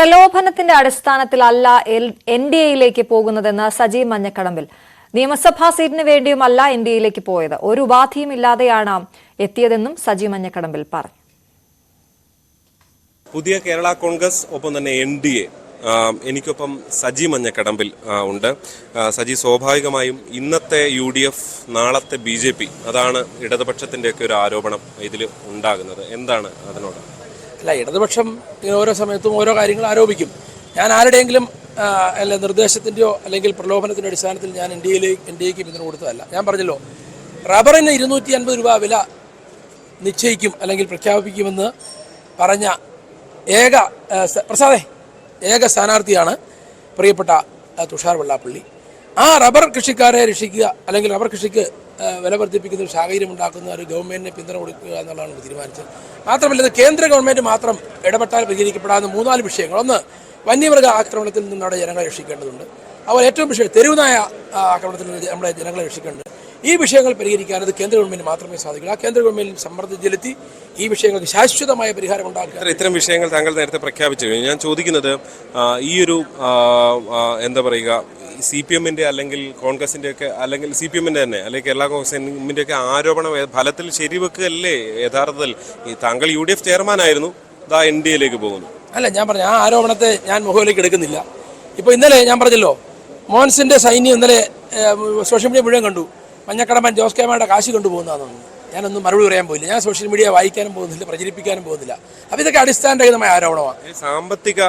പ്രലോഭനത്തിന്റെ അടിസ്ഥാനത്തിലല്ല N D എയിലേക്ക് പോകുന്നതെന്ന് സജീവ് മഞ്ഞക്കടമ്പിൽ. നിയമസഭാ സീറ്റിന് വേണ്ടിയുമല്ല എൻ ഡി എയിലേക്ക് പോയത്. ഒരു ഉപാധിയും ഇല്ലാതെയാണ് എത്തിയതെന്നും സജീവ് മഞ്ഞക്കടമ്പിൽ പറഞ്ഞു. പുതിയ കേരള കോൺഗ്രസ് ഒപ്പം തന്നെ എൻ ഡി എ എനിക്കൊപ്പം സജി മഞ്ഞക്കടമ്പിൽ ഉണ്ട്. സജി സ്വാഭാവികമായും ഇന്നത്തെ യു ഡി എഫ് നാളത്തെ ബി ജെ പി അതാണ് ഇടതുപക്ഷത്തിന്റെയൊക്കെ ഒരു ആരോപണം ഇതിൽ ഉണ്ടാകുന്നത്. എന്താണ് അതിനോട്? അല്ല ഇടതുപക്ഷം ഓരോ സമയത്തും ഓരോ കാര്യങ്ങൾ ആരോപിക്കും. ഞാൻ ആരുടെയെങ്കിലും അല്ല നിർദ്ദേശത്തിന്റെയോ അല്ലെങ്കിൽ പ്രലോഭനത്തിന്റെ അടിസ്ഥാനത്തിൽ ഞാൻ ഇന്ത്യയിലേക്ക് എക്ക് പിന്തുണ കൊടുത്തതല്ല. ഞാൻ പറഞ്ഞല്ലോ റബ്ബറിന് ഇരുന്നൂറ്റി അൻപത് രൂപ വില നിശ്ചയിക്കും അല്ലെങ്കിൽ പ്രഖ്യാപിക്കുമെന്ന് പറഞ്ഞ ഏക പ്രസാദേ ഏക സ്ഥാനാർത്ഥിയാണ് പ്രിയപ്പെട്ട തുഷാർ വെള്ളാപ്പള്ളി. ആ റബ്ബർ കൃഷിക്കാരെ രക്ഷിക്കുക അല്ലെങ്കിൽ റബ്ബർ കൃഷിക്ക് വില വർദ്ധിപ്പിക്കുന്ന ഒരു സാഹചര്യം ഉണ്ടാക്കുന്ന ഒരു ഗവൺമെന്റിന് പിന്തുണ കൊടുക്കുക എന്നുള്ളതാണ് തീരുമാനിച്ചത്. മാത്രമല്ല കേന്ദ്ര ഗവൺമെന്റ് മാത്രം ഇടപെട്ടാൽ പരിഹരിക്കപ്പെടാവുന്ന മൂന്നാൽ വിഷയങ്ങൾ. ഒന്ന് വന്യമൃഗ ആക്രമണത്തിൽ നിന്ന് നമ്മുടെ ജനങ്ങളെ രക്ഷിക്കേണ്ടതുണ്ട്. അതുപോലെ ഏറ്റവും വിഷയം തെരുവുനായ ആക്രമണത്തിൽ നിന്ന് നമ്മുടെ ജനങ്ങളെ രക്ഷിക്കേണ്ടത് ഈ വിഷയങ്ങൾ പരിഹരിക്കാൻ അത് കേന്ദ്ര ഗവൺമെന്റ് മാത്രമേ സാധിക്കൂ ആ കേന്ദ്ര ഗവൺമെന്റിൽ സമ്മർദ്ദം ചെലുത്തി ഈ വിഷയങ്ങൾക്ക് ശാശ്വതമായ പരിഹാരം ഉണ്ടാക്കുക. ഇത്തരം വിഷയങ്ങൾ താങ്കൾ നേരത്തെ പ്രഖ്യാപിച്ചു ഞാൻ ചോദിക്കുന്നത് ഈ ഒരു എന്താ പറയുക സി പി എമ്മിന്റെ അല്ലെങ്കിൽ കോൺഗ്രസിന്റെ ഒക്കെ അല്ലെങ്കിൽ സി പി എമ്മിന്റെ തന്നെ അല്ലെങ്കിൽ കേരള കോൺഗ്രസിന്റെ ഒക്കെ ആരോപണം ഫലത്തിൽ ശരിവെക്കുകയല്ലേ യഥാർത്ഥത്തിൽ? താങ്കൾ യു ഡി എഫ് ചെയർമാൻ ആയിരുന്നു ദാ എൻ ഡി എയിലേക്ക് പോകുന്നു. അല്ല ഞാൻ പറഞ്ഞു ആ ആരോപണത്തെ ഞാൻ മുഖവിലേക്ക് എടുക്കുന്നില്ല. ഇപ്പോൾ ഇന്നലെ ഞാൻ പറഞ്ഞല്ലോ മോൻസിന്റെ സൈന്യം ഇന്നലെ സോഷ്യൽ മീഡിയ മുഴുവൻ കണ്ടു. മഞ്ഞക്കടമ്പൻ ജോസ് കേമയുടെ കാശ് കൊണ്ടുപോകുന്നതാണ് ഞാനൊന്നും മറുപടി പറയാൻ പോയില്ല. ഞാൻ സോഷ്യൽ മീഡിയ വായിക്കാനും പോകുന്നില്ല പ്രചരിപ്പിക്കാനും പോകുന്നില്ല. അപ്പോൾ ഇതൊക്കെ അടിസ്ഥാനരഹിതമായ ആരോപണമാണ്. സാമ്പത്തിക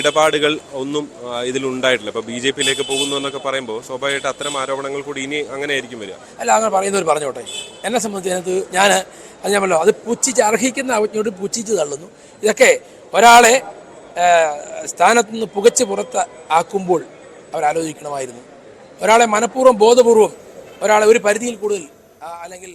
ഇടപാടുകൾ ഒന്നും ഇതിൽ ഉണ്ടായിട്ടില്ല ഇപ്പൊ ബി ജെ പിയിലേക്ക് പോകുന്നു എന്നൊക്കെ പറയുമ്പോൾ സ്വാഭാവികമായിട്ട് അത്തരം ആരോപണങ്ങൾ കൂടി ഇനി അങ്ങനെ ആയിരിക്കും വരിക. അല്ല അങ്ങനെ പറയുന്നവർ പറഞ്ഞോട്ടെ. എന്നെ സംബന്ധിച്ച് അതിനകത്ത് ഞാൻ അത് ഞാൻ പറഞ്ഞല്ലോ അത് പുച്ഛിച്ച് അർഹിക്കുന്ന അവജ്ഞയോട് പുച്ഛിച്ച് തള്ളുന്നു. ഇതൊക്കെ ഒരാളെ സ്ഥാനത്ത് നിന്ന് പുകച്ച് പുറത്ത് ആക്കുമ്പോൾ അവരാലോചിക്കണമായിരുന്നു. ഒരാളെ മനഃപൂർവം ബോധപൂർവം ഒരാളെ ഒരു പരിധിയിൽ കൂടുതൽ അല്ലെങ്കിൽ